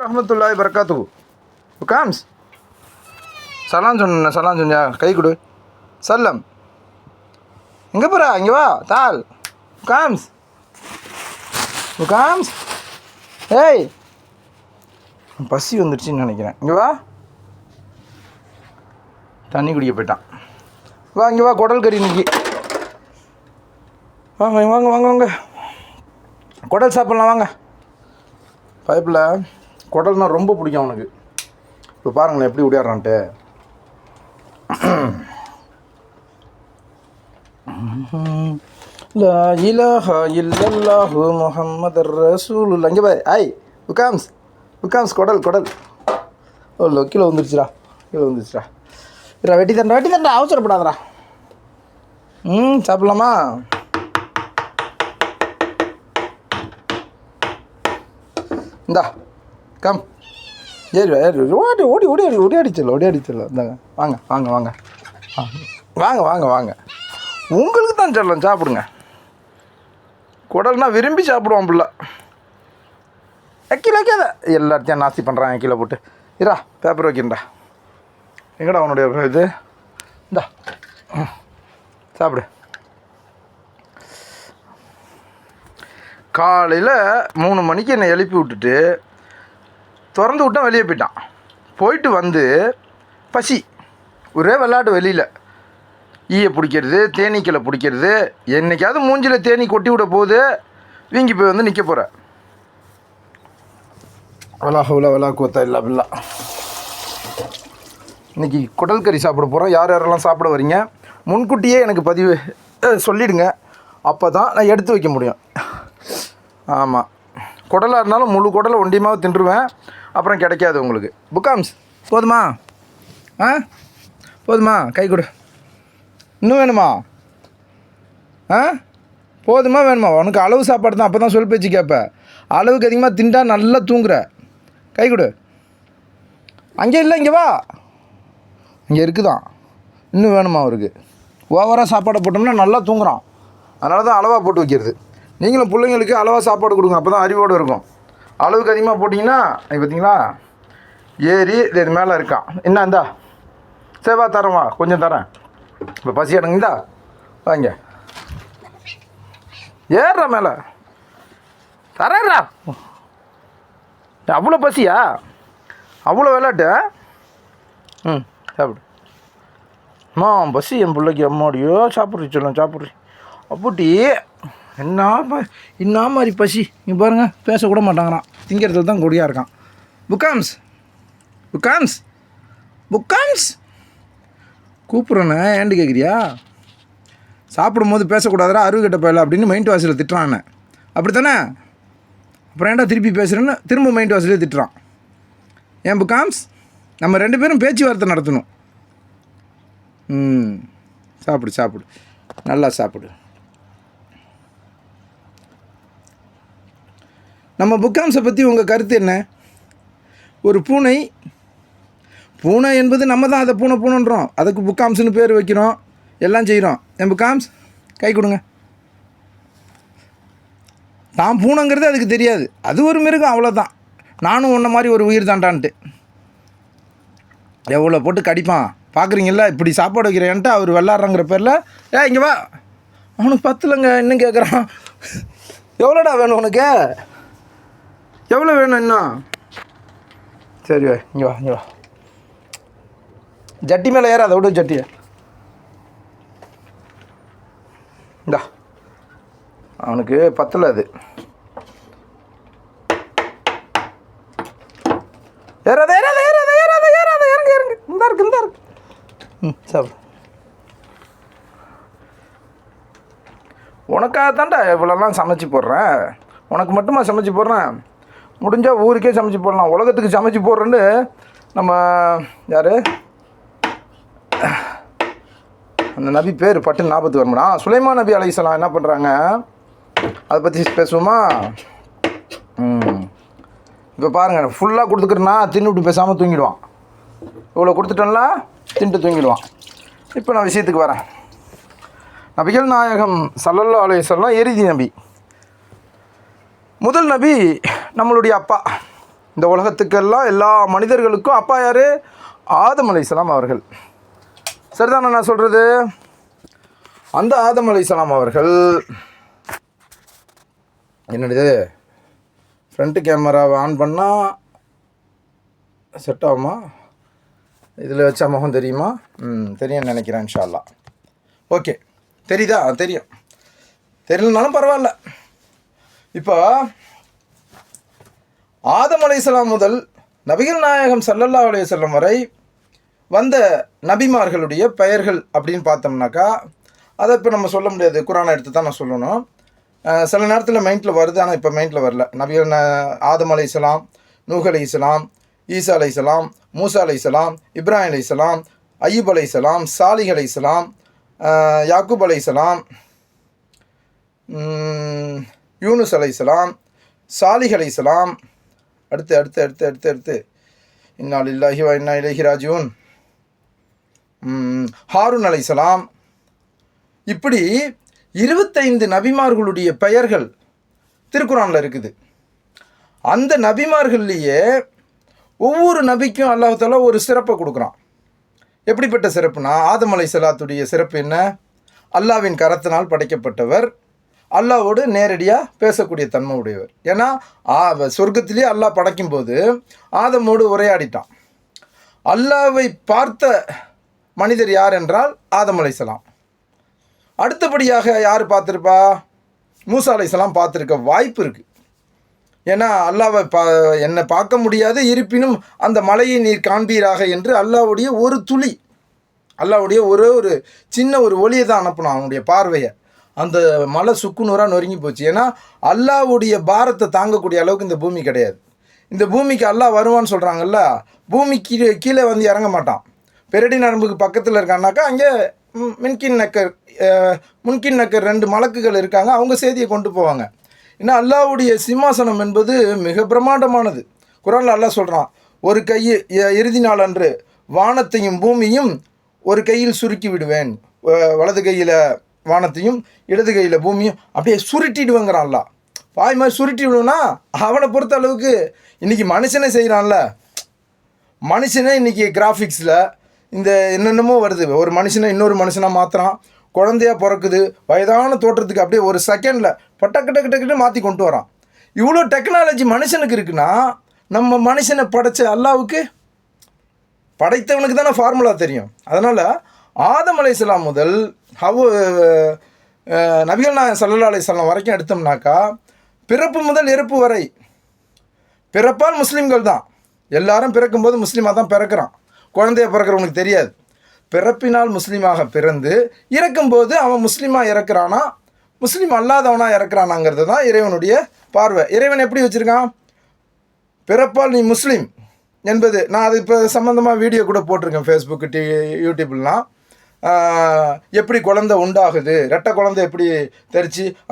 ரஹமத்துல்லாய் பர்காத்து உக்காம்ஸ் சலாம் சொன்ன சலாம் சொன்னியா? கை கொடு. சல்லம். எங்கே போகிறா இங்கே வா தால் உக்காம்ஸ் உக்காம்ஸ் ஏய். பசி வந்துடுச்சுன்னு நினைக்கிறேன். இங்கே வா. தண்ணி குடிக்க போயிட்டான். வா இங்கே வா குடல் கறி இன்னைக்கு. வாங்க வாங்க வாங்க வாங்க. குடல் சாப்பிட்லாம் வாங்க. பைப்பில் குடல்னா ரொம்ப பிடிக்கும் அவனுக்கு. இப்போ பாருங்களேன் எப்படி விளையாடுறான்ட்டு லா இலாஹா இல்லல்லாஹு முஹம்மது ரசூல் இங்கே பாய் ஐ உக்காம்ஸ் உக்காம்ஸ் குடல் குடல். ஓ கீழே வந்துருச்சுடா கீழே வந்துருச்சுடா இரா வெட்டி தண்டா வெட்டி தண்டா அவசரப்படாதடா. ம் சாப்பிட்லாமா? இந்தா. கம் ஏறி ஏறி. ஓடி ஓடி ஓடி ஓடி ஓடி அடிச்சல ஓடி அடிச்சிடல இந்தாங்க வாங்க வாங்க வாங்க. ஆ, வாங்க வாங்க வாங்க. உங்களுக்கு தான் சொல்லலாம் சாப்பிடுங்க. குடல்னா விரும்பி சாப்பிடுவான் பிள்ளை. கீழே வைக்காத எல்லாத்தையும் நாஸ்தி பண்ணுறான் கீழே போட்டு. இரா பேப்பர் வைக்கின்றா எங்கடா உன்னுடைய இது? இந்தா. ம், சாப்பிடு. காலையில் மூணு மணிக்கு என்னை எழுப்பி விட்டுட்டு திறந்து விட்டான் வெளியே போயிட்டான். போயிட்டு வந்து பசி. ஒரே விளாட்டு வெளியில். ஈயை பிடிக்கிறது தேனீக்களை பிடிக்கிறது என்றைக்காவது மூஞ்சில் தேனி கொட்டி விட போகுது வீங்கி போய் வந்து நிற்க போகிற வலா ஹவுலா வலா கூத்தா இல்லா பில்லா. இன்னைக்கு குடல் கறி சாப்பிட போகிறோம் யார் யாரெல்லாம் சாப்பிட வரீங்க? முன்கூட்டியே எனக்கு பதிவு சொல்லிவிடுங்க அப்போ தான் நான் எடுத்து வைக்க முடியும். ஆமாம் குடலாக இருந்தாலும் முழு குடலை ஒண்டியமாக தின்றுவேன். அப்புறம் கிடைக்காது உங்களுக்கு. புக்காம்ஸ். போதுமா? ஆ? போதுமா? கை கொடு. இன்னும் வேணுமா? ஆ? போதுமா வேணுமா? உனக்கு அளவு சாப்பாடு தான். அப்போ தான் சொல் பேச்சு கேட்ப அளவுக்கு அதிகமாக திண்டா நல்லா தூங்குற. கை கொடு. அங்கே இல்லை இங்கே வா. இங்கே இருக்குதான். இன்னும் வேணுமா அவருக்கு? ஓவராக சாப்பாடை போட்டோம்னா நல்லா தூங்குறான். அதனால தான் அளவாக போட்டு வைக்கிறது. நீங்களும் பிள்ளைங்களுக்கு அளவாக சாப்பாடு கொடுங்க அப்போ தான் அறிவோடு இருக்கும். அளவுக்கு அதிகமாக போட்டிங்கன்னா பார்த்தீங்களா ஏறி இது மேலே இருக்கான் என்ன இந்தா. சேவா தரேன் வா. கொஞ்சம் தரேன். இப்போ பசி அடங்குந்தா வாங்க ஏறுறா மேலே. தரேன்டா. அவ்வளோ பசியா? அவ்வளோ விளையாட்டு ம் சாப்பிடு. அம்மா பசி என் பிள்ளைக்கு. அம்மாடியோ சாப்பிட்றி சொல்லும் சாப்பிட்றீ. அப்படி. என்ன ப- என்ன மாதிரி பசி? இங்கே பாருங்கள் பேசக்கூட மாட்டாங்கிறான் திங்கிறதுல தான் கொடியாக இருக்கான். புக்காம்ஸ் புக்காம்ஸ் புக்காம்ஸ் கூப்பிட்றேண்ணே ஏன்ட்டு கேட்குறியா சாப்பிடும்போது பேசக்கூடாதுடா அருவு கட்ட போயில அப்படின்னு மைண்ட் வாசலில் திட்டுறான் அப்படி தானே அப்புறம் ஏன்டா திருப்பி பேசுகிறேன்னு திரும்ப மைண்ட் வாசலே திட்டுறான். ஏன் புக்காம்ஸ் நம்ம ரெண்டு பேரும் பேச்சுவார்த்தை நடத்தணும். ம் சாப்பிடு சாப்பிடு. நல்லா சாப்பிடு. நம்ம புக்காம்ஸை பற்றி உங்கள் கருத்து என்ன? ஒரு பூனை பூனை என்பது நம்ம தான் அதை பூனை பூனைன்றோம். அதுக்கு புக்காம்ஸ்னு பேர் வைக்கிறோம். எல்லாம் செய்கிறோம் என் புக்காம்ஸ் கை கொடுங்க. தான் பூனைங்கிறது அதுக்கு தெரியாது. அது ஒரு மிருகம் அவ்வளோதான் நானும் உன்ன மாதிரி ஒரு உயிர் தாண்டான்ட்டு. எவ்வளோ போட்டு கடிப்பான்? பார்க்குறீங்களா இப்படி சாப்பாடு வைக்கிறேன்ட்டு அவர் விளாட்றாங்கிற பேரில் ஏ இங்கே வா. அவனுக்கு பத்தலைங்க இன்னும் கேட்குறான் எவ்வளோடா வேணும் உனக்கு? எவ்வளோ வேணும் இன்னும்? சரி வா இங்கே வா இங்கே வா. ஜட்டி மேலே ஏறாத விடு ஜட்டியை. இந்தா. அவனுக்கு பத்தலை அது. ஏறாத ஏறாத ஏறாத ஏறாத ஏறாத இறங்க இறங்க. இந்த இருக்கு இந்த இருக்கு. ம் சாப்பிடு. உனக்காக தான்டா இவ்வளோலாம் சமைச்சு போடுறேன். உனக்கு மட்டுமா சமைச்சு போடுறேன்? முடிஞ்சால் ஊருக்கே சமைச்சு போடலாம். உலகத்துக்கு சமைச்சு போடுறேன்னு நம்ம யார்? அந்த நபி பேர் பட்டு ஞாபகத்துக்கு வரமாடா. சுலைமான் நபி அலைசலாம் என்ன பண்ணுறாங்க அதை பற்றி பேசுவோமா? இப்போ பாருங்கள் ஃபுல்லாக கொடுத்துக்கிறேன்னா தின்னுட்டு பேசாமல் தூங்கிடுவான். இவ்வளோ கொடுத்துட்டோம்னா தின்ட்டு தூங்கிடுவான். இப்போ நான் விஷயத்துக்கு வரேன். நபிகள் நாயகம் சல்லல்லா அலையம் எரிதி நபி. முதல் நபி நம்மளுடைய அப்பா. இந்த உலகத்துக்கெல்லாம் எல்லா மனிதர்களுக்கும் அப்பா யார்? ஆதம் அலைஹிஸ்ஸலாம் அவர்கள். சரிதானே நான் சொல்கிறது அந்த ஆதம் அலைஹிஸ்ஸலாம் அவர்கள் என்னது? ஃப்ரண்ட்டு கேமராவை ஆன் பண்ணால் செட் ஆகுமா? இதில் வச்சா முகம் தெரியுமா? ம் தெரியும் நினைக்கிறேன் இன்ஷால்லா ஓகே. தெரியுதா? தெரியும். தெரியலனாலும் பரவாயில்ல. இப்போ ஆதம் அலையாம் முதல் நபிகள் நாயகம் சல்லல்லா அலையம் வரை வந்த நபிமார்களுடைய பெயர்கள் அப்படின்னு பார்த்தோம்னாக்கா அதை இப்போ நம்ம சொல்ல முடியாது. குரானை எடுத்து தான் நான் சொல்லணும். சில நேரத்தில் மைண்டில் வருது ஆனால் இப்போ மைண்டில் வரல. நபிகள் ந- அலை இஸ்லாம் நூஹ் அலைஹிஸ்ஸலாம் ஈசா அலைஹிஸ்ஸலாம் மூசா அலைஹிஸ்ஸலாம் இப்ராஹிம் அலைஹிஸ்ஸலாம் ஐயூப் அலைஹிஸ்ஸலாம் சாலிஹ் அலை இஸ்லாம் யாக்கூப் அலை இஸ்லாம் யூனுஸ் அலைஹிஸ்ஸலாம் சாலிஹ் அலைஹிஸ்ஸலாம். அடுத்து அடுத்து அடுத்து அடுத்து அடுத்து. இந்நாள் இல்லாஹி வ இன்னா இலைஹி ராஜியூன் ம், ஹாரூன் அலைஹிஸ்ஸலாம். இப்படி இருபத்தைந்து நபிமார்களுடைய பெயர்கள் திருக்குறானில் இருக்குது. அந்த நபிமார்கள்லேயே ஒவ்வொரு நபிக்கும் அல்லாஹால ஒரு சிறப்பை கொடுக்குறான். எப்படிப்பட்ட சிறப்புனா ஆதம் சலாத்துடைய சிறப்பு என்ன? அல்லாவின் கரத்தினால் படைக்கப்பட்டவர் அல்லாவோடு நேரடியாக பேசக்கூடிய தன்மை உடையவர் ஏன்னா ஆ- சொர்க்கத்திலேயே அல்லாஹ் படைக்கும்போது ஆதமோடு உரையாடிட்டான். அல்லாவை பார்த்த மனிதர் யார் என்றால் ஆதம் அலைசலாம் அடுத்தபடியாக யார் பார்த்துருப்பா? மூசா அலைசலாம் பார்த்துருக்க வாய்ப்பு இருக்குது ஏன்னா அல்லாவை பா என்னை பார்க்க முடியாது இருப்பினும் அந்த மலையை நீர் காண்பீராக என்று அல்லாவுடைய ஒரு துளி அல்லாவுடைய ஒரே ஒரு சின்ன ஒரு ஒளியை தான் அனுப்பினான் அவனுடைய பார்வையை. அந்த மலை சுக்குநூறாக நொறுங்கி போச்சு. ஏன்னா அல்லாவுடைய பாரத்தை தாங்கக்கூடிய அளவுக்கு இந்த பூமி கிடையாது. இந்த பூமிக்கு அல்லாஹ் வருவான்னு சொல்கிறாங்கல்ல பூமி கீழே கீழே வந்து இறங்க மாட்டான். பெரடி நரம்புக்கு பக்கத்தில் இருக்கான்னாக்கா அங்கே மின்கின் நக்கர் முன்கின் நக்கர் ரெண்டு மலக்குகள் இருக்காங்க அவங்க செய்தியை கொண்டு போவாங்க. ஏன்னா அல்லாவுடைய சிம்மாசனம் என்பது மிக பிரம்மாண்டமானது. குரானில் அல்லா சொல்கிறான் ஒரு கை இறுதி நாள் அன்று வானத்தையும் பூமியும் ஒரு கையில் சுருக்கி விடுவேன். வலது கையில் வானத்தையும் இடது கையில் பூமியும் அப்படியே சுருட்டிடுவேங்கிறான்ல. வாய் பாய் மாதிரி சுருட்டி விடுவோன்னா அவனை பொறுத்த அளவுக்கு இன்றைக்கி மனுஷனே செய்கிறான்ல மனுஷனே இன்றைக்கி கிராஃபிக்ஸில் இந்த என்னென்னமோ வருது. ஒரு மனுஷனை இன்னொரு மனுஷனாக மாற்றுறான் குழந்தையா பிறக்குது. வயதான தோற்றத்துக்கு அப்படியே ஒரு செகண்டில் பட்டக்கு டக்கு டக்குன்னு மாற்றி கொண்டு வரான். இவ்வளோ டெக்னாலஜி மனுஷனுக்கு இருக்குன்னா நம்ம மனுஷனை படைச்ச அல்லாவுக்கு படைத்தவனுக்கு தானே ஃபார்முலா தெரியும். அதனால் ஆதம் அலைஹிஸ்ஸலாம் முதல் ஹவு நபிகள் நாயகம் சல்லா அலைஹிஸ்ஸலாம் வரைக்கும் எடுத்தோம்னாக்கா பிறப்பு முதல் இறப்பு வரை பிறப்பால் முஸ்லீம்கள் தான். எல்லாரும் பிறக்கும்போது முஸ்லீமாக தான் பிறக்கிறான். குழந்தைய பிறக்கிறவனுக்கு தெரியாது. பிறப்பினால் முஸ்லீமாக பிறந்து இறக்கும்போது அவன் முஸ்லீமாக இறக்குறானா முஸ்லீம் அல்லாதவனாக இறக்குறானாங்கிறது தான் இறைவனுடைய பார்வை. இறைவன் எப்படி வச்சுருக்கான்? பிறப்பால் நீ முஸ்லீம் என்பது நான் அது இப்போ சம்மந்தமாக வீடியோ கூட போட்டிருக்கேன் ஃபேஸ்புக்கு டி யூடியூப்லாம் எப்படி குழந்தை உண்டாகுது? ரெட்டை குழந்தை எப்படி தெரிச்சு?